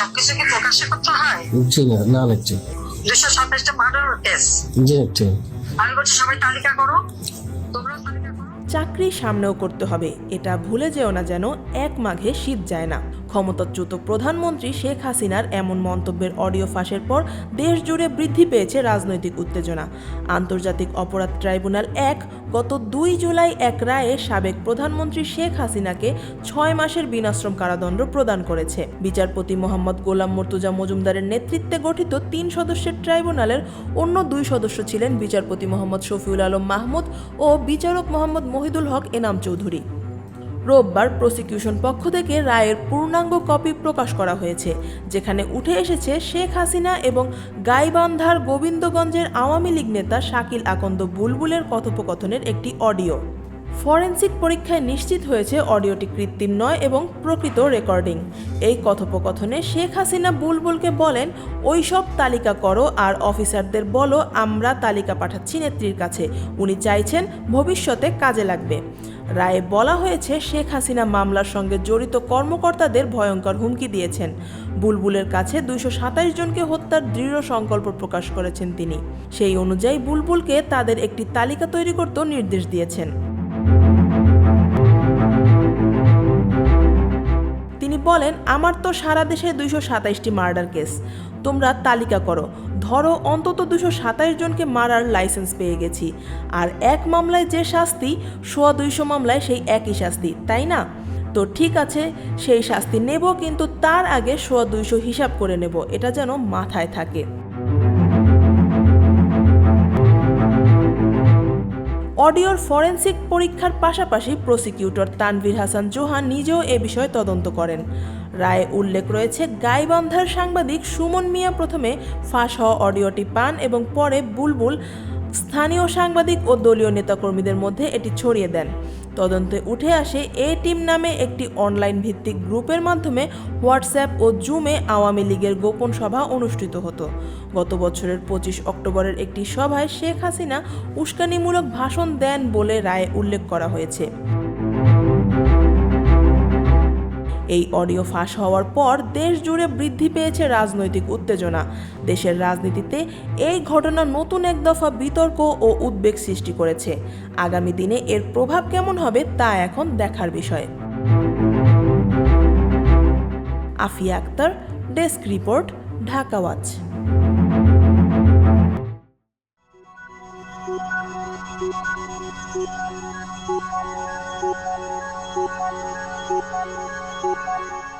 সবকিছু কি প্রকাশ্যে করতে হয়? জি না না লাগছে দুশো সাতাশটা মার্ডার কেস জি আমি বলছি সবাই তালিকা করো। তোমরা তালিকা চাকরি সামনেও করতে হবে। এটা ভুলে যেও না যেন এক মাঘে শীত যায় না। ক্ষমতাচ্যুত প্রধানমন্ত্রী শেখ হাসিনার এমন মন্তব্যের অডিও ফাঁসের পর দেশ জুড়ে বৃদ্ধি পেয়েছে রাজনৈতিক উত্তেজনা। আন্তর্জাতিক অপরাধ ট্রাইব্যুনাল এক গত দুই জুলাই এক রায়ে সাবেক প্রধানমন্ত্রী শেখ হাসিনাকে ছয় মাসের বিনাশ্রম কারাদণ্ড প্রদান করেছে। বিচারপতি মোহাম্মদ গোলাম মর্তুজা মজুমদারের নেতৃত্বে গঠিত তিন সদস্যের ট্রাইব্যুনালের অন্য দুই সদস্য ছিলেন বিচারপতি মোহাম্মদ শফিউল আলম মাহমুদ ও বিচারক মোহাম্মদ মহিদুল হক এনাম চৌধুরী। রোববার প্রসিকিউশন পক্ষ থেকে রায়ের পূর্ণাঙ্গ কপি প্রকাশ করা হয়েছে, যেখানে উঠে এসেছে শেখ হাসিনা এবং গাইবান্ধার গোবিন্দগঞ্জের আওয়ামী লীগ নেতা শাকিল আকন্দ বুলবুলের কথোপকথনের একটি অডিও। ফরেন্সিক পরীক্ষায় নিশ্চিত হয়েছে অডিওটি কৃত্রিম নয় এবং প্রকৃত রেকর্ডিং। এই কথোপকথনে শেখ হাসিনা বুলবুলকে বলেন ওই সব তালিকা করো আর অফিসারদের বলো, আমরা তালিকা পাঠাচ্ছি নেত্রীর কাছে। উনি চাইছেন ভবিষ্যতে কাজে লাগবে। রায়ে বলা হয়েছে, শেখ হাসিনা মামলার সঙ্গে জড়িত কর্মকর্তাদের ভয়ঙ্কর হুমকি দিয়েছেন। বুলবুলের কাছে দুইশো সাতাইশ জনকে হত্যার দৃঢ় সংকল্প প্রকাশ করেছেন তিনি। সেই অনুযায়ী বুলবুলকে তাদের একটি তালিকা তৈরি করতেও নির্দেশ দিয়েছেন। বলেন, আমার তো সারা দেশে দুইশো সাতাইশটি মার্ডার কেস। তোমরা তালিকা করো। ধরো, অন্তত দুশো সাতাইশ জনকে মারার লাইসেন্স পেয়ে গেছি। আর এক মামলায় যে শাস্তি, সোয়া দুইশো মামলায় সেই একই শাস্তি, তাই না? তো ঠিক আছে, সেই শাস্তি নেব, কিন্তু তার আগে সোয়া দুইশো হিসাব করে নেব। এটা যেন মাথায় থাকে। অডিওর ফরেন্সিক পরীক্ষার পাশাপাশি প্রসিকিউটর তানভীর হাসান জোহান নিজেও এ বিষয়ে তদন্ত করেন। রায়ে উল্লেখ রয়েছে, গাইবান্ধার সাংবাদিক সুমন মিয়া প্রথমে ফাঁস হওয়া অডিওটি পান এবং পরে বুলবুল স্থানীয় সাংবাদিক ও দলীয় নেতাকর্মীদের মধ্যে এটি ছড়িয়ে দেন। তদন্তে উঠে আসে এ টিম নামে একটি অনলাইন ভিত্তিক গ্রুপের মাধ্যমে হোয়াটসঅ্যাপ ও জুমে আওয়ামী লীগের গোপন সভা অনুষ্ঠিত হতো। গত বছরের পঁচিশ অক্টোবরের একটি সভায় শেখ হাসিনা উস্কানিমূলক ভাষণ দেন বলে রায়ে উল্লেখ করা হয়েছে। এই অডিও ফাঁস হওয়ার পর দেশ জুড়ে বৃদ্ধি পেয়েছে রাজনৈতিক উত্তেজনা। দেশের রাজনীতিতে এই ঘটনা নতুন এক দফা বিতর্ক ও উদ্বেগ সৃষ্টি করেছে। আগামী দিনে এর প্রভাব কেমন হবে তা এখন দেখার বিষয়। Afia Akter, desk report, Dhaka Watch. Thank you. Thank you.